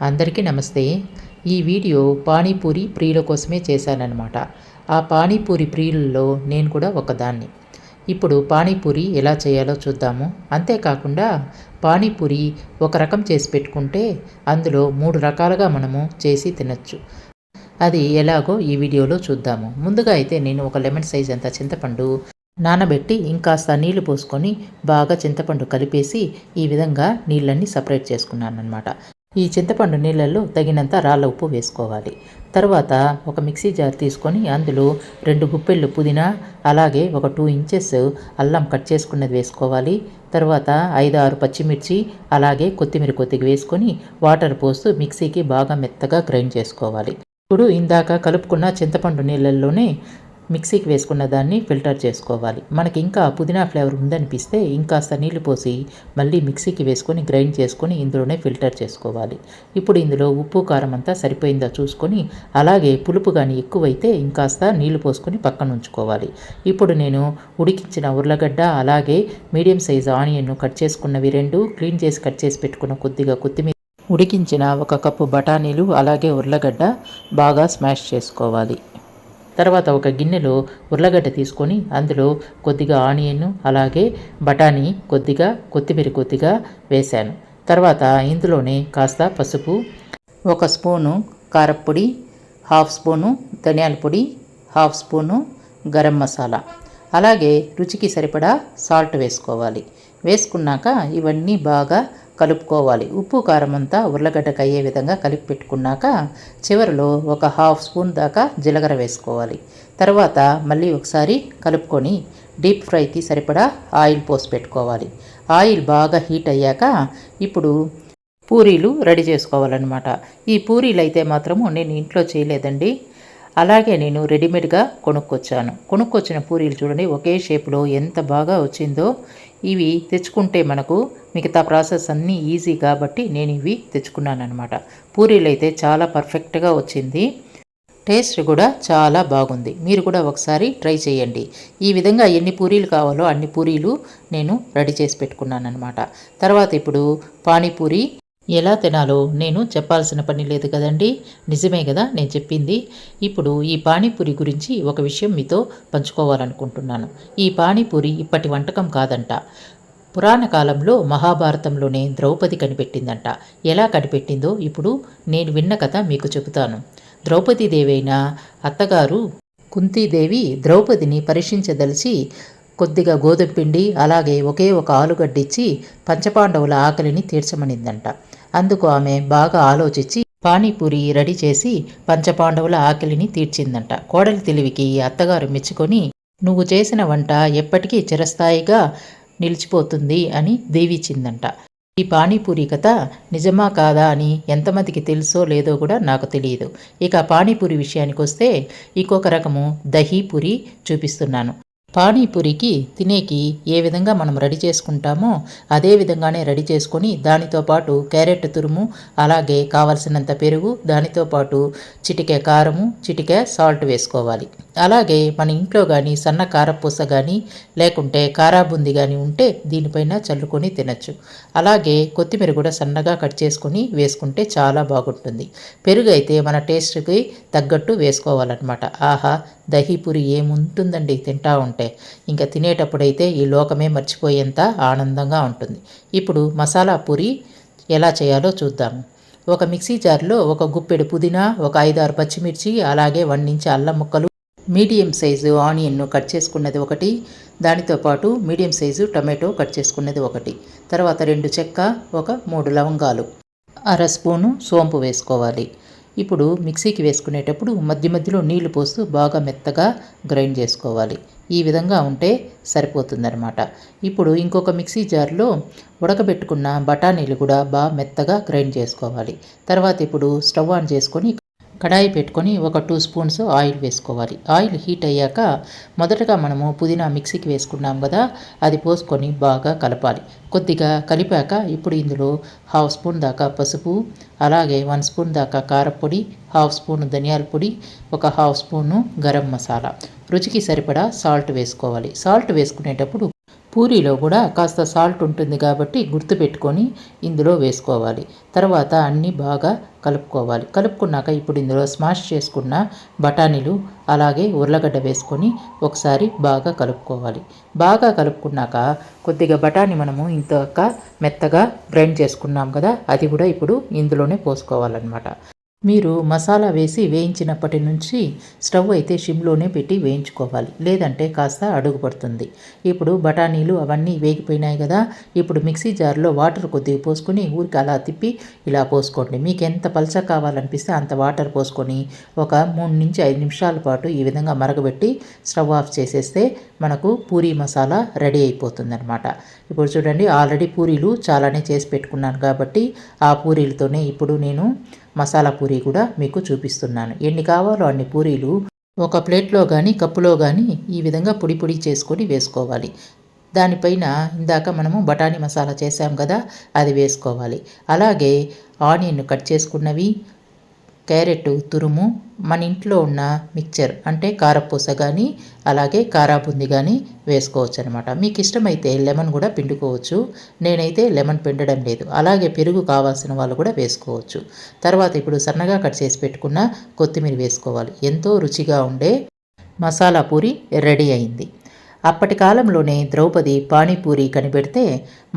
అందరికీ నమస్తే. ఈ వీడియో పానీపూరి ప్రియుల కోసమే చేశానన్నమాట. ఆ పానీపూరి ప్రియులలో నేను కూడా ఒకదాన్ని. ఇప్పుడు పానీపూరి ఎలా చేయాలో చూద్దాము. అంతేకాకుండా పానీపూరి ఒక రకం చేసి పెట్టుకుంటే అందులో మూడు రకాలుగా మనము చేసి తినచ్చు. అది ఎలాగో ఈ వీడియోలో చూద్దాము. ముందుగా అయితే నేను ఒక లెమన్ సైజ్ అంత చింతపండు నానబెట్టి ఇంకాస్త నీళ్ళు పోసుకొని బాగా చింతపండు కలిపేసి ఈ విధంగా నీళ్ళన్నీ సపరేట్ చేసుకున్నాను అనమాట ఈ చింతపండు నీళ్ళల్లో తగినంత రాళ్ళ ఉప్పు వేసుకోవాలి. తర్వాత ఒక మిక్సీ జార్ తీసుకొని అందులో రెండు గుప్పెళ్ళు పుదీనా అలాగే ఒక టూ ఇంచెస్ అల్లం కట్ చేసుకున్నది వేసుకోవాలి. తర్వాత ఐదు ఆరు పచ్చిమిర్చి అలాగే కొత్తిమీర కొద్దిగా వేసుకొని వాటర్ పోస్తూ మిక్సీకి బాగా మెత్తగా గ్రైండ్ చేసుకోవాలి. ఇప్పుడు ఇందాక కలుపుకున్న చింతపండు నీళ్ళల్లోనే మిక్సీకి వేసుకున్న దాన్ని ఫిల్టర్ చేసుకోవాలి. మనకి ఇంకా పుదీనా ఫ్లేవర్ ఉందనిపిస్తే ఇంకాస్త నీళ్ళు పోసి మళ్ళీ మిక్సీకి వేసుకొని గ్రైండ్ చేసుకొని ఇందులోనే ఫిల్టర్ చేసుకోవాలి. ఇప్పుడు ఇందులో ఉప్పు కారం అంతా సరిపోయిందా చూసుకొని అలాగే పులుపు కానీ ఎక్కువైతే ఇంకాస్త నీళ్ళు పోసుకొని పక్కన ఉంచుకోవాలి. ఇప్పుడు నేను ఉడికించిన ఉర్లగడ్డ అలాగే మీడియం సైజ్ ఆనియన్ను కట్ చేసుకున్నవి రెండు క్లీన్ చేసి కట్ చేసి పెట్టుకున్న కొద్దిగా కొత్తిమీర ఉడికించిన ఒక కప్పు బఠానీలు అలాగే ఉర్లగడ్డ బాగా స్మాష్ చేసుకోవాలి. తర్వాత ఒక గిన్నెలో ఉర్లగడ్డ తీసుకొని అందులో కొద్దిగా ఆనియన్ అలాగే బఠానీ కొద్దిగా కొత్తిమీర కొద్దిగా వేశాను. తర్వాత ఇందులోనే కాస్త పసుపు ఒక స్పూను కారప్పొడి హాఫ్ స్పూను ధనియాల పొడి హాఫ్ స్పూను గరం మసాలా. అలాగే రుచికి సరిపడా సాల్ట్ వేసుకోవాలి. వేసుకున్నాక ఇవన్నీ బాగా కలుపుకోవాలి. ఉప్పు కారం అంతా ఉర్లగడ్డకు అయ్యే విధంగా కలిపి పెట్టుకున్నాక చివరిలో ఒక హాఫ్ స్పూన్ దాకా జీలకర్ర వేసుకోవాలి. తర్వాత మళ్ళీ ఒకసారి కలుపుకొని డీప్ ఫ్రైకి సరిపడా ఆయిల్ పోసి పెట్టుకోవాలి. ఆయిల్ బాగా హీట్ అయ్యాక ఇప్పుడు పూరీలు రెడీ చేసుకోవాలన్నమాట. ఈ పూరీలు అయితే మాత్రము నేను ఇంట్లో చేయలేదండి. అలాగే నేను రెడీమేడ్గా కొనుక్కొచ్చాను. కొనుక్కొచ్చిన పూరీలు చూడండి ఒకే షేప్లో ఎంత బాగా వచ్చిందో. ఇవి తెచ్చుకుంటే మనకు మిగతా ప్రాసెస్ అన్నీ ఈజీ కాబట్టి నేను ఇవి తెచ్చుకున్నాను అనమాట పూరీలు అయితే చాలా పర్ఫెక్ట్గా వచ్చింది. టేస్ట్ కూడా చాలా బాగుంది. మీరు కూడా ఒకసారి ట్రై చేయండి. ఈ విధంగా ఎన్ని పూరీలు కావాలో అన్ని పూరీలు నేను రెడీ చేసి పెట్టుకున్నాను అనమాట తర్వాత ఇప్పుడు పానీపూరి ఎలా తినాలో నేను చెప్పాల్సిన పని లేదు కదండి? నిజమే కదా నేను చెప్పింది. ఇప్పుడు ఈ పానీపూరి గురించి ఒక విషయం మీతో పంచుకోవాలనుకుంటున్నాను. ఈ పానీపూరి ఇప్పటి వంటకం కాదంట. పురాణ కాలంలో మహాభారతంలోనే ద్రౌపది కనిపెట్టిందంట. ఎలా కనిపెట్టిందో ఇప్పుడు నేను విన్న కథ మీకు చెబుతాను. ద్రౌపదీదేవైన అత్తగారు కుంతీదేవి ద్రౌపదిని పరీక్షించదలిచి కొద్దిగా గోధుమ పిండి అలాగే ఒకే ఒక ఆలుగడ్డిచ్చి పంచపాండవుల ఆకలిని తీర్చమనిందంట. అందుకు ఆమె బాగా ఆలోచించి పానీపూరి రెడీ చేసి పంచపాండవుల ఆకలిని తీర్చిందంట. కోడలి తెలివికి అత్తగారు మెచ్చుకొని నువ్వు చేసిన వంట ఎప్పటికీ చిరస్థాయిగా నిలిచిపోతుంది అని దీవిచ్చిందంట ఈ పానీపూరి కథ నిజమా కాదా అని ఎంతమందికి తెలుసో లేదో కూడా నాకు తెలియదు. ఇక పానీపూరి విషయానికి వస్తే ఇంకొక రకము దహీపూరి చూపిస్తున్నాను. పానీపూరికి తినేకి ఏ విధంగా మనం రెడీ చేసుకుంటామో అదే విధంగానే రెడీ చేసుకొని దానితో పాటు క్యారెట్ తురుము అలాగే కావలసినంత పెరుగు దానితో పాటు చిటికే కారము చిటికే సాల్ట్ వేసుకోవాలి. అలాగే మన ఇంట్లో కానీ సన్న కారపూస కానీ లేకుంటే కారాబుంది కానీ ఉంటే దీనిపైన చల్లుకొని తినచ్చు. అలాగే కొత్తిమీర కూడా సన్నగా కట్ చేసుకొని వేసుకుంటే చాలా బాగుంటుంది. పెరుగు అయితే మన టేస్ట్కి తగ్గట్టు వేసుకోవాలన్నమాట. ఆహా దహీపూరి ఏముంటుందండి? తింటా ఉంటే. ఇంకా తినేటప్పుడైతే ఈ లోకమే మర్చిపోయేంత ఆనందంగా ఉంటుంది. ఇప్పుడు మసాలా పూరి ఎలా చేయాలో చూద్దాము ఒక మిక్సీ జార్లో ఒక గుప్పెడు పుదీనా ఒక ఐదారు పచ్చిమిర్చి అలాగే వండించి అల్లం ముక్కలు మీడియం సైజు ఆనియన్ను కట్ చేసుకున్నది ఒకటి దానితో పాటు మీడియం సైజు టమాటో కట్ చేసుకున్నది ఒకటి తర్వాత రెండు చెక్క ఒక మూడు లవంగాలు అర స్పూను సోంపు వేసుకోవాలి. ఇప్పుడు మిక్సీకి వేసుకునేటప్పుడు మధ్య మధ్యలో నీళ్ళు పోస్తూ బాగా మెత్తగా గ్రైండ్ చేసుకోవాలి. ఈ విధంగా ఉంటే సరిపోతుందన్నమాట. ఇప్పుడు ఇంకొక మిక్సీ జార్లో ఉడకబెట్టుకున్న బఠానీలు కూడా బాగా మెత్తగా గ్రైండ్ చేసుకోవాలి. తర్వాత ఇప్పుడు స్టవ్ ఆన్ చేసుకొని కడాయి పెట్టుకొని ఒక టూ స్పూన్స్ ఆయిల్ వేసుకోవాలి. ఆయిల్ హీట్ అయ్యాక మొదటగా మనము పుదీనా మిక్సీకి వేసుకున్నాం కదా అది పోసుకొని బాగా కలపాలి. కొద్దిగా కలిపాక ఇప్పుడు ఇందులో హాఫ్ స్పూన్ దాకా పసుపు అలాగే వన్ స్పూన్ దాకా కారపొడి హాఫ్ స్పూన్ ధనియాల పొడి ఒక హాఫ్ స్పూను గరం మసాలా. రుచికి సరిపడా సాల్ట్ వేసుకోవాలి. సాల్ట్ వేసుకునేటప్పుడు పూరీలో కూడా కాస్త సాల్ట్ ఉంటుంది కాబట్టి గుర్తుపెట్టుకొని ఇందులో వేసుకోవాలి. తర్వాత అన్నీ బాగా కలుపుకోవాలి. కలుపుకున్నాక ఇప్పుడు ఇందులో స్మాష్ చేసుకున్న బఠానీలు అలాగే ఉర్లగడ్డ వేసుకొని ఒకసారి బాగా కలుపుకోవాలి. బాగా కలుపుకున్నాక కొద్దిగా బఠానీ మనము ఇంతక మెత్తగా గ్రైండ్ చేసుకున్నాం కదా అది కూడా ఇప్పుడు ఇందులోనే పోసుకోవాలన్నమాట. మీరు మసాలా వేసి వేయించినప్పటి నుంచి స్టవ్ అయితే షిమ్లోనే పెట్టి వేయించుకోవాలి. లేదంటే కాస్త అడుగు పడుతుంది. ఇప్పుడు బఠానీలు అవన్నీ వేగిపోయినాయి కదా. ఇప్పుడు మిక్సీ జార్లో వాటర్ కొద్దిగా పోసుకొని ఊరికి అలా తిప్పి ఇలా పోసుకోండి. మీకు ఎంత పలచ కావాలనిపిస్తే అంత వాటర్ పోసుకొని ఒక మూడు నుంచి ఐదు నిమిషాల పాటు ఈ విధంగా మరగబెట్టి స్టవ్ ఆఫ్ చేసేస్తే మనకు పూరీ మసాలా రెడీ అయిపోతుంది అనమాట ఇప్పుడు చూడండి ఆల్రెడీ పూరీలు చాలానే చేసి పెట్టుకున్నాను కాబట్టి ఆ పూరీలతోనే ఇప్పుడు నేను మసాలా పూరీ కూడా మీకు చూపిస్తున్నాను. ఎన్ని కావాలో అన్ని పూరీలు ఒక ప్లేట్లో కానీ కప్పులో కానీ ఈ విధంగా పొడి పొడి చేసుకొని వేసుకోవాలి. దానిపైన ఇందాక మనము బఠానీ మసాలా చేసాం కదా అది వేసుకోవాలి. అలాగే ఆనియన్ కట్ చేసుకున్నవి క్యారెట్ తురుము మన ఇంట్లో ఉన్న మిక్చర్ అంటే కారపూస కానీ అలాగే కారాబుంది కానీ వేసుకోవచ్చు అనమాట మీకు ఇష్టమైతే లెమన్ కూడా పిండుకోవచ్చు. నేనైతే లెమన్ పిండడం లేదు. అలాగే పెరుగు కావాల్సిన వాళ్ళు కూడా వేసుకోవచ్చు. తర్వాత ఇప్పుడు సన్నగా కట్ చేసి పెట్టుకున్న కొత్తిమీర వేసుకోవాలి. ఎంతో రుచిగా ఉండే మసాలా పూరి రెడీ అయింది. అప్పటి కాలంలోనే ద్రౌపది పానీపూరి కనిపెడితే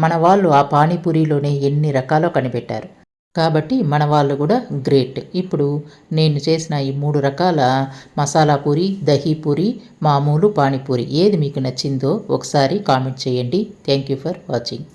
మన వాళ్ళు ఆ పానీపూరిలోనే ఎన్ని రకాలో కనిపెట్టారు. కాబట్టి మన వాళ్ళు కూడా గ్రేట్. ఇప్పుడు నేను చేసిన ఈ మూడు రకాల మసాలా పూరి దహీ పూరి మామూలు పానీపూరి ఏది మీకు నచ్చిందో ఒకసారి కామెంట్ చేయండి. Thank you for watching